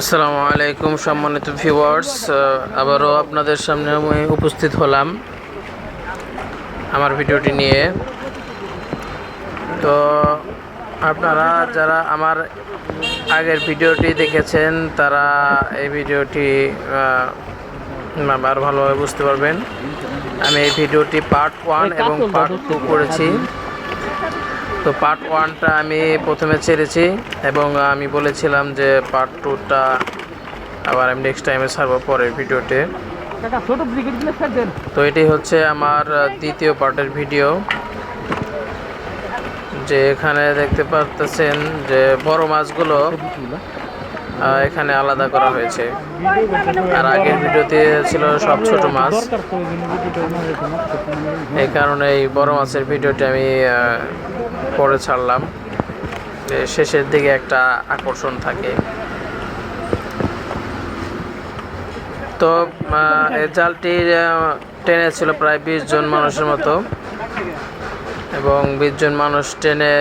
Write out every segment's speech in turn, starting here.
আসসালামু আলাইকুম সম্মানিত ভিউয়ার্স আবারও আপনাদের সামনে আমি উপস্থিত হলাম আমার ভিডিওটি নিয়ে। তো আপনারা যারা আমার আগের ভিডিওটি দেখেছেন তারা এই ভিডিওটি আবার ভালোভাবে বুঝতে পারবেন। আমি এই ভিডিওটি পার্ট ওয়ান এবং পার্ট টু করেছি। তো পার্ট ওয়ানটা আমি প্রথমে ছেড়েছি এবং আমি বলেছিলাম যে পার্ট টুটা আবার আমি নেক্সট টাইমে ছাড়বো পরের ভিডিওতে তো এটি হচ্ছে আমার দ্বিতীয় পার্টের ভিডিও যে এখানে দেখতে পারতেছেন যে বড় মাছগুলো এখানে আলাদা করা হয়েছে। আর আগের ভিডিওতে ছিল সব ছোট মাছ। এই কারণে এই বড় মাছের ভিডিওটি আমি পরে ছাড়লাম। শেষের দিকে একটা আকর্ষণ থাকে। তো এই জালটি টেনে ছিল প্রায় বিশ জন মানুষের মতো। এবং বিশ জন মানুষ টেনে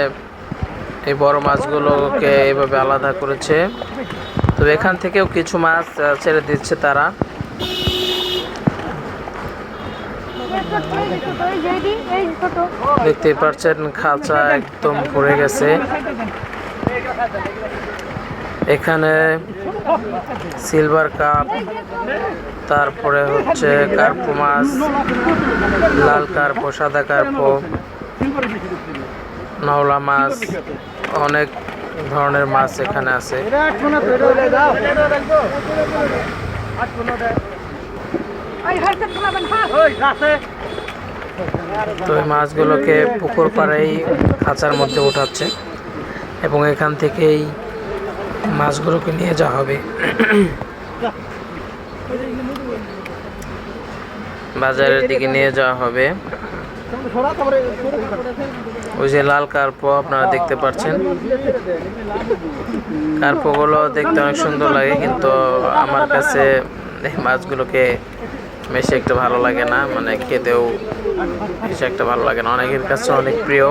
এই বড় মাছগুলোকে এইভাবে আলাদা করেছে। তো এখান থেকেও কিছু মাছ ছেড়ে দিচ্ছে তারা। দেখতে পাচ্ছেন খাঁচা একদম ভরে গেছে। এখানে সিলভার কাপ, তারপরে হচ্ছে কার্পো মাছ, লাল কার্পো, সাদা কার্পো, নওলা মাছ, অনেক ধরনের মাছ এখানে আছে। তো এই মাছগুলোকে পুকুর পাড়েই খাঁচার মধ্যে উঠাচ্ছে এবং এখান থেকেই মাছগুলোকে নিয়ে যাওয়া হবে। বাজারের দিকে নিয়ে যাওয়া হবে। ওই যে লাল কার্পো আপনারা দেখতে পাচ্ছেন। কার্পোগুলো দেখতে অনেক সুন্দর লাগে, কিন্তু আমার কাছে এই মাছগুলোকে বেশি একটা ভালো লাগে না মানে খেতেও বেশি একটা ভালো লাগে না। অনেকের কাছে অনেক প্রিয়।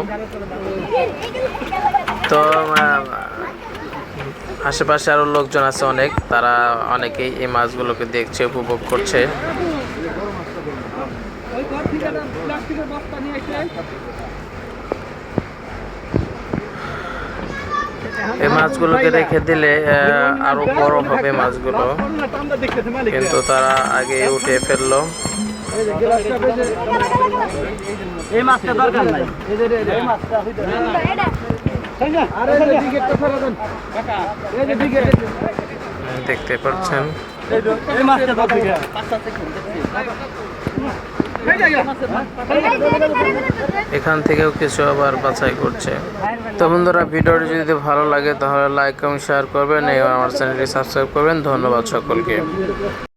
তো আশেপাশে আরও লোকজন আছে অনেক, তারা অনেকেই এই মাছগুলোকে দেখছে, উপভোগ করছে। প্লাস্টিকের বস্তা নিয়ে এই মাছগুলোকে রেখে দিলে আরও বড় হবে মাছগুলো। কিন্তু তারা আগে উঠে ফেলল। এই মাছটা দরকার নাই। এই মাছটা দেখতে পাচ্ছেন। এই মাছটা দরকার এখান থেকেও কিছু আবার বাছাই করছে। তো বন্ধুরা, ভিডিওটি যদি ভালো লাগে, তাহলে লাইক এবং শেয়ার করবেন এবং আমার চ্যানেলটি সাবস্ক্রাইব করবেন। ধন্যবাদ সকলকে।